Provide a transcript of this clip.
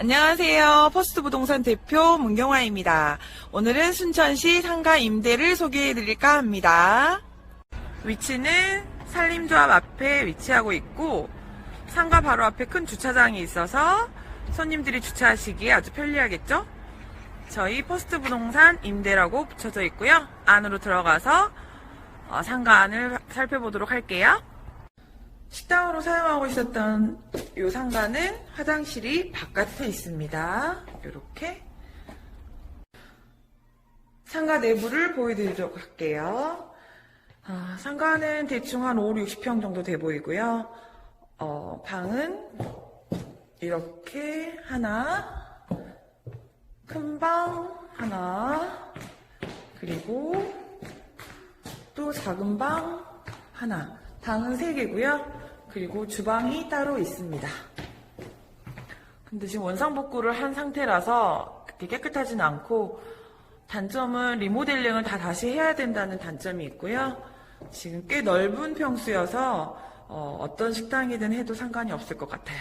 안녕하세요. 퍼스트 부동산 대표 문경화입니다. 오늘은 순천시 상가 임대를 소개해 드릴까 합니다. 위치는 산림조합 앞에 위치하고 있고 상가 바로 앞에 큰 주차장이 있어서 손님들이 주차하시기에 아주 편리하겠죠? 저희 퍼스트 부동산 임대라고 붙여져 있고요. 안으로 들어가서 어, 상가 안을 살펴보도록 할게요. 식당으로 사용하고 있었던 이 상가는 화장실이 바깥에 있습니다. 이렇게 상가 내부를 보여드리도록 할게요. 아, 상가는 대충 한 5, 60평 정도 돼 보이고요. 어, 방은 이렇게 하나, 큰 방 하나, 그리고 또 작은 방 하나. 방은 3개고요. 그리고 주방이 따로 있습니다. 근데 지금 원상복구를 한 상태라서 그렇게 깨끗하진 않고 단점은 리모델링을 다 다시 해야 된다는 단점이 있고요. 지금 꽤 넓은 평수여서 어, 떤 식당이든 해도 상관이 없을 것 같아요.